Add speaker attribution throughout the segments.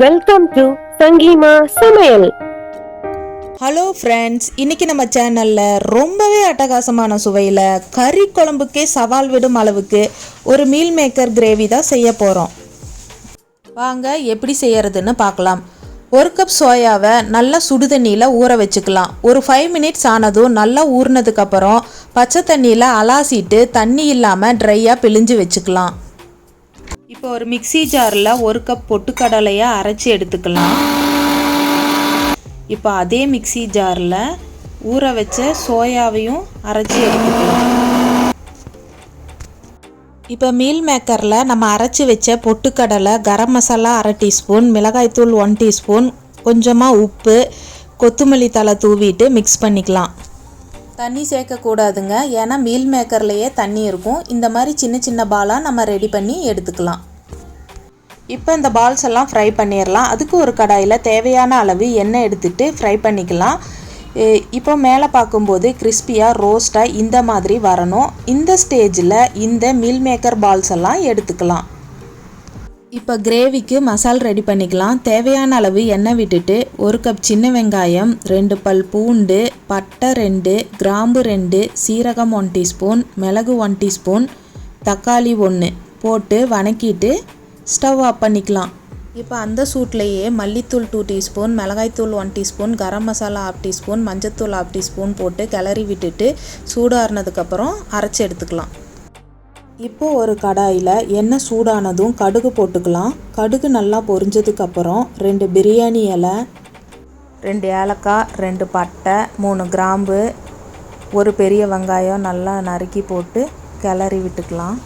Speaker 1: Welcome to சங்கீமா சமையல்
Speaker 2: hello friends இன்னைக்கு நம்ம சேனலில் ரொம்பவே அட்டகாசமான சுவையில் கறி குழம்புக்கே சவால் விடும் அளவுக்கு ஒரு மீல் மேக்கர் கிரேவி தான் செய்ய போகிறோம் வாங்க எப்படி செய்யறதுன்னு பார்க்கலாம். ஒரு கப் சோயாவை நல்லா சுடு தண்ணியில் ஊற வச்சுக்கலாம். ஒரு ஃபைவ் மினிட்ஸ் ஆனதும் நல்லா ஊறினதுக்கப்புறம் பச்சை தண்ணியில் அலாசிட்டு தண்ணி இல்லாமல் ட்ரையாக பிழிஞ்சு வச்சுக்கலாம். இப்போ ஒரு மிக்ஸி ஜாரில் ஒரு கப் பொட்டுக்கடலையை அரைச்சி எடுத்துக்கலாம். இப்போ அதே மிக்ஸி ஜாரில் ஊற வச்ச சோயாவையும் அரைச்சி எடுத்துக்கலாம். இப்போ மீல் மேக்கரில் நம்ம அரைச்சி வச்ச பொட்டுக்கடலை கரம் மசாலா அரை டீஸ்பூன் மிளகாய்த்தூள் ஒன் டீஸ்பூன் கொஞ்சமாக உப்பு கொத்தமல்லி தலை தூவிட்டு மிக்ஸ் பண்ணிக்கலாம். தண்ணி சேர்க்கக்கூடாதுங்க. ஏன்னா மீல் மேக்கர்லேயே தண்ணி இருக்கும். இந்த மாதிரி சின்ன சின்ன பாலாக நம்ம ரெடி பண்ணி எடுத்துக்கலாம். இப்போ இந்த பால்ஸ் எல்லாம் ஃப்ரை பண்ணிடலாம் அதுக்கு ஒரு கடாயில் தேவையான அளவு எண்ணெய் எடுத்துட்டு ஃப்ரை பண்ணிக்கலாம். இப்போ மேலே பார்க்கும்போது கிறிஸ்பியாக ரோஸ்ட்டாக இந்த மாதிரி வரணும். இந்த ஸ்டேஜில் இந்த மீல் மேக்கர் பால்ஸ் எல்லாம் எடுத்துக்கலாம். இப்போ கிரேவிக்கு மசால் ரெடி பண்ணிக்கலாம். தேவையான அளவு எண்ணெய் விட்டுட்டு ஒரு கப் சின்ன வெங்காயம் ரெண்டு பல் பூண்டு பட்டை ரெண்டு கிராம்பு ரெண்டு சீரகம் ஒன் டீஸ்பூன் மிளகு ஒன் டீஸ்பூன் தக்காளி ஒன்று போட்டு வணக்கிட்டு ஸ்டவ் ஆஃப் பண்ணிக்கலாம். இப்போ அந்த சூட்லேயே மல்லித்தூள் டூ டீஸ்பூன் மிளகாய்த்தூள் one teaspoon garam masala half teaspoon மஞ்சத்தூள் ஆஃப் டீஸ்பூன் போட்டு கிளறி விட்டுட்டு சூடாறினதுக்கப்புறம் அரைச்சி எடுத்துக்கலாம். இப்போ ஒரு கடாயில் எண்ணெய் சூடானதும் கடுகு போட்டுக்கலாம். கடுகு நல்லா பொரிஞ்சதுக்கப்புறம் ரெண்டு பிரியாணி இலை ரெண்டு ஏலக்காய் ரெண்டு பட்டை மூணு கிராம்பு ஒரு பெரிய வெங்காயம் நல்லா நறுக்கி போட்டு கிளறி விட்டுக்கலாம்.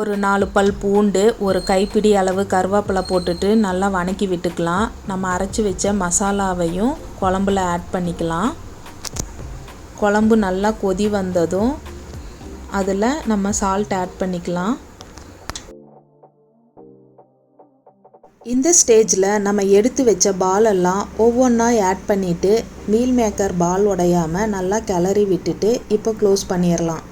Speaker 2: ஒரு நாலு பல் பூண்டு ஒரு கைப்பிடி அளவு கருவேப்பிலை போட்டுட்டு நல்லா வணக்கி விட்டுக்கலாம். நம்ம அரைச்சி வச்ச மசாலாவையும் குழம்புல ஆட் பண்ணிக்கலாம். குழம்பு நல்லா கொதி வந்ததும் அதில் நம்ம சால்ட் ஆட் பண்ணிக்கலாம். இந்த ஸ்டேஜில் நம்ம எடுத்து வச்ச பால் எல்லாம் ஒவ்வொன்றா ஆட் பண்ணிவிட்டு மீல் மேக்கர் பால் உடையாமல் நல்லா கிளறி விட்டுட்டு இப்போ க்ளோஸ் பண்ணிடலாம்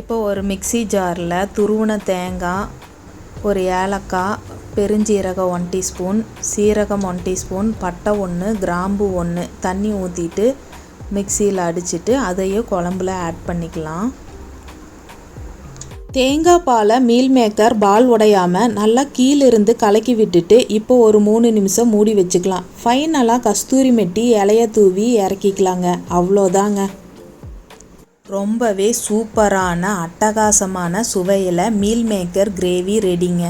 Speaker 2: இப்போ ஒரு மிக்ஸி ஜாரில் துருவன தேங்காய் ஒரு ஏலக்காய் பெருஞ்சீரகம் ஒன் டீஸ்பூன் சீரகம் ஒன் டீஸ்பூன் பட்டை ஒன்று கிராம்பு ஒன்று தண்ணி ஊற்றிட்டு மிக்சியில் அடிச்சிட்டு அதையும் குழம்புல ஆட் பண்ணிக்கலாம். தேங்காய் பாலை மீல் மேக்கர் பால் உடையாமல் நல்லா கீழிருந்து கலக்கி விட்டுட்டு இப்போ ஒரு மூணு நிமிஷம் மூடி வச்சுக்கலாம். ஃபைனலாக கஸ்தூரி மெட்டி இலைய தூவி இறக்கிக்கலாங்க. அவ்வளோதாங்க. ரொம்பவே சூப்பரான அட்டகாசமான சுவையில் மீல் மேக்கர் கிரேவி ரெடிங்க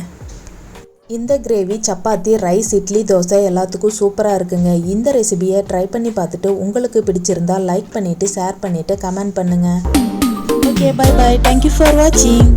Speaker 2: இந்த கிரேவி சப்பாத்தி ரைஸ் இட்லி தோசை எல்லாத்துக்கும் சூப்பராக இருக்குங்க. இந்த ரெசிபியை ட்ரை பண்ணி பார்த்துட்டு உங்களுக்கு பிடிச்சிருந்தா லைக் பண்ணிவிட்டு ஷேர் பண்ணிவிட்டு கமெண்ட் பண்ணுங்கள் okay bye bye thank you for வாட்சிங்